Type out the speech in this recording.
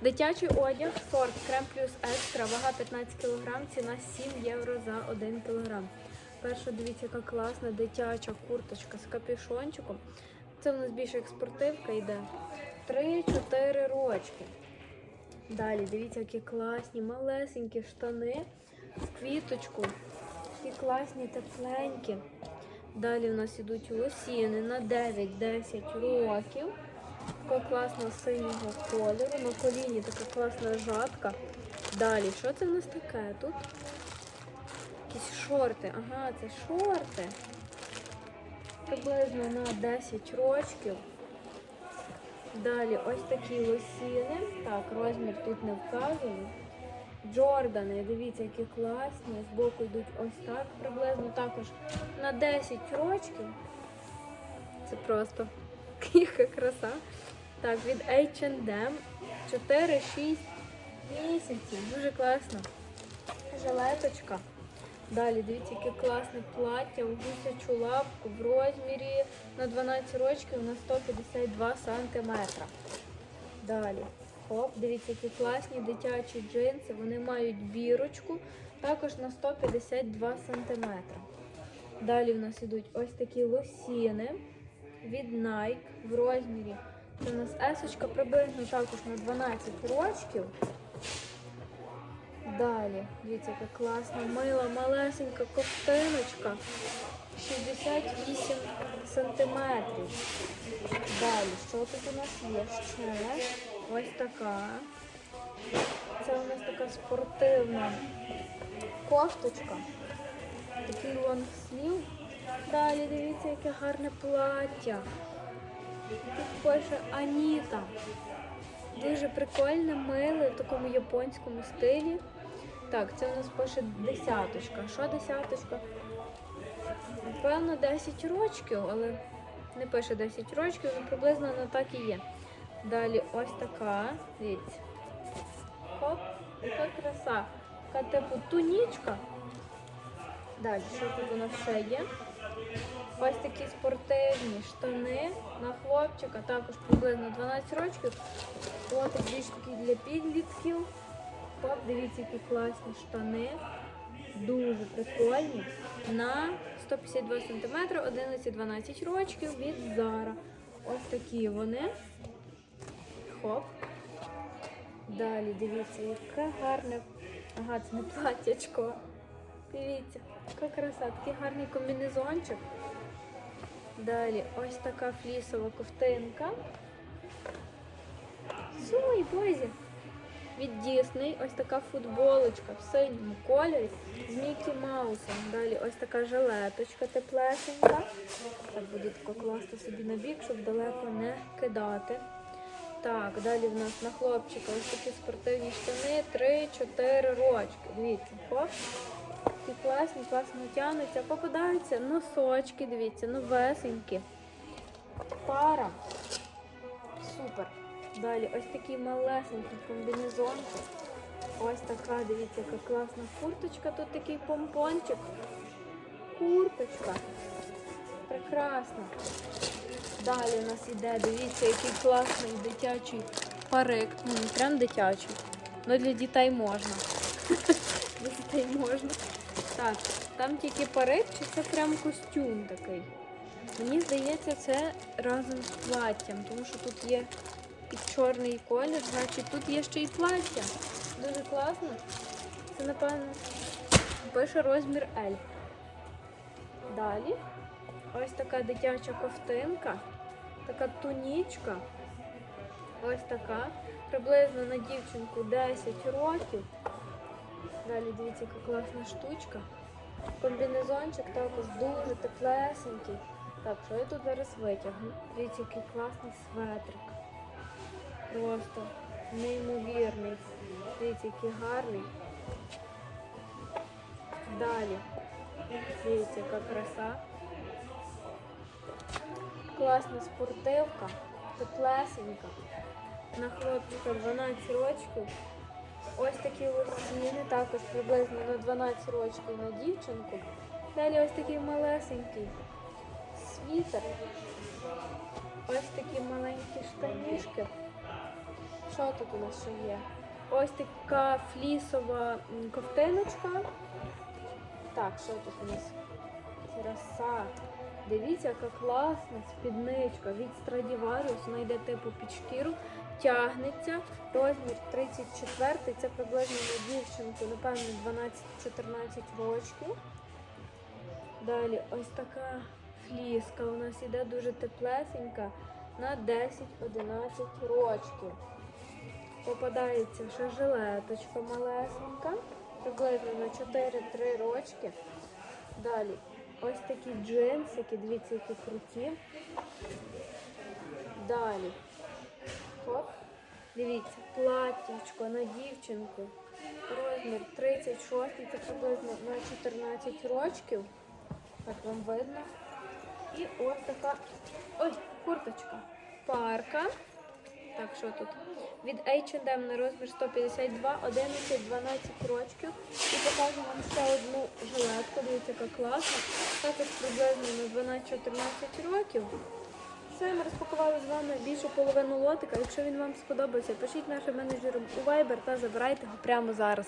Дитячий одяг, сорт крем плюс екстра, вага 15 кг, ціна 7 євро за 1 кг. Перша, дивіться, яка класна дитяча курточка з капюшончиком. Це в нас більше як спортивка йде. 3-4 рочки. Далі, дивіться, які класні, малесенькі штани в квіточку. Такі класні, тепленькі. Далі у нас ідуть лосіни на 9-10 років. Така класна синього кольору. На коліні така класна жатка. Далі, що це в нас таке тут? Якісь шорти. Ага, це шорти. Приблизно на 10 років. Далі ось такі лосіни. Так, розмір тут не вказаний. Джордани, дивіться, які класні. Збоку йдуть ось так. Приблизно також на 10 років. Це просто яка краса. Так, від H&M 4-6 місяців. Дуже класно. Жилеточка. Далі, дивіться, яке класне плаття у гусячу лапку в розмірі на 12 років на 152 сантиметра. Далі. Хоп, дивіться, які класні дитячі джинси. Вони мають бірочку також на 152 сантиметра. Далі в нас ідуть ось такі лосіни від Nike в розмірі. Це у нас есочка приблизно також на 12 років. Далі, дивіться, яка класна, мила, малесенька ковтиночка. 68 сантиметрів. Далі, що тут у нас є? Ще ось така. Це у нас така спортивна кофточка. Такий лонгслів. Далі дивіться, яке гарне плаття. Тут пише Аніта. Дуже прикольне, миле в такому японському стилі. Так, це у нас пише десяточка. Що десяточка? Напевно, 10 рочків, але не пише 10 рочків, але приблизно воно так і є. Далі ось така. Дивіться. Хоп, яка краса. Така типу тунічка. Далі, що тут у нас ще є? Ось такі спортивні штани на хлопчика, також приблизно 12 років. От більш такі для підлітків. Хоп, дивіться, які класні штани. Дуже прикольні. На 152 см, 11-12 років від Zara. Ось такі вони. Хоп. Далі дивіться, яке гарне. Ага, це не платтячко. Дивіться, яка краса, такий гарний комбінезончик. Далі ось така флісова ковтинка. Суй, бозі. Від Дісней ось така футболочка в синьому кольорі з Мікі Маусом. Далі ось така жилеточка теплесенька. Так буде тако класти собі на бік, щоб далеко не кидати. Так, далі в нас на хлопчика ось такі спортивні штани 3-4 рочки. Дивіться, хоп. Такі класні, класно тягнуться. Попадаються носочки, дивіться, новесенькі. Пара. Супер. Далі ось такий малесенький комбінезончик. Ось така, дивіться, яка класна курточка. Тут такий помпончик. Курточка. Прекрасно. Далі у нас іде, дивіться, який класний дитячий парик. Прям дитячий. Ну для дітей можна. Для дітей можна. Так, там тільки парик, чи це прям костюм такий? Мені здається, це разом з платтям, тому що тут є і чорний колір, значить тут є ще й плаття. Дуже класно. Це, напевно, пише розмір L. Далі ось така дитяча ковтинка, така тунічка. Ось така. Приблизно на дівчинку 10 років. Далі дивіться, яка класна штучка. Комбінезончик також дуже теплесенький. Так, що я тут зараз витягну? Дивіться, який класний светрик. Просто неймовірний. Дивіться, який гарний. Далі. Дивіться, яка краса. Класна спортивка, теплесенька. На хлопчика 12 років. Ось такі лосіни, також приблизно на 12 років на дівчинку. Далі ось такий малесенький світер. Ось такі маленькі штанішки. що тут у нас ще є? Ось така флісова ковтиночка. Так, що тут у нас? Краса. Дивіться, яка класна спідничка від Stradivarius. Вона йде типу під шкіру, тягнеться. Розмір 34, це приблизно на дівчинку, напевно, 12-14 років. Далі ось така фліска у нас іде дуже теплесенька на 10-11 років. Попадається ще жилеточка малесенька, приблизно на 4-3 рочки. Далі ось такі джинсики, дивіться, які круті. Далі. Дивіться, платтячко на дівчинку. Розмір 36, це приблизно на 14 рочків. Так вам видно. І ось така ой, курточка. Парка. Так, що тут? Від H&M на розмір 152, 11, 12 рочків. І покажу вам ще одну жилетку. Дивіться, яка класна. Також приблизно на 12-14 років. Все, ми розпакували з вами більшу половину лотика. Якщо він вам сподобався, пишіть нашим менеджерам у Viber та забирайте його прямо зараз.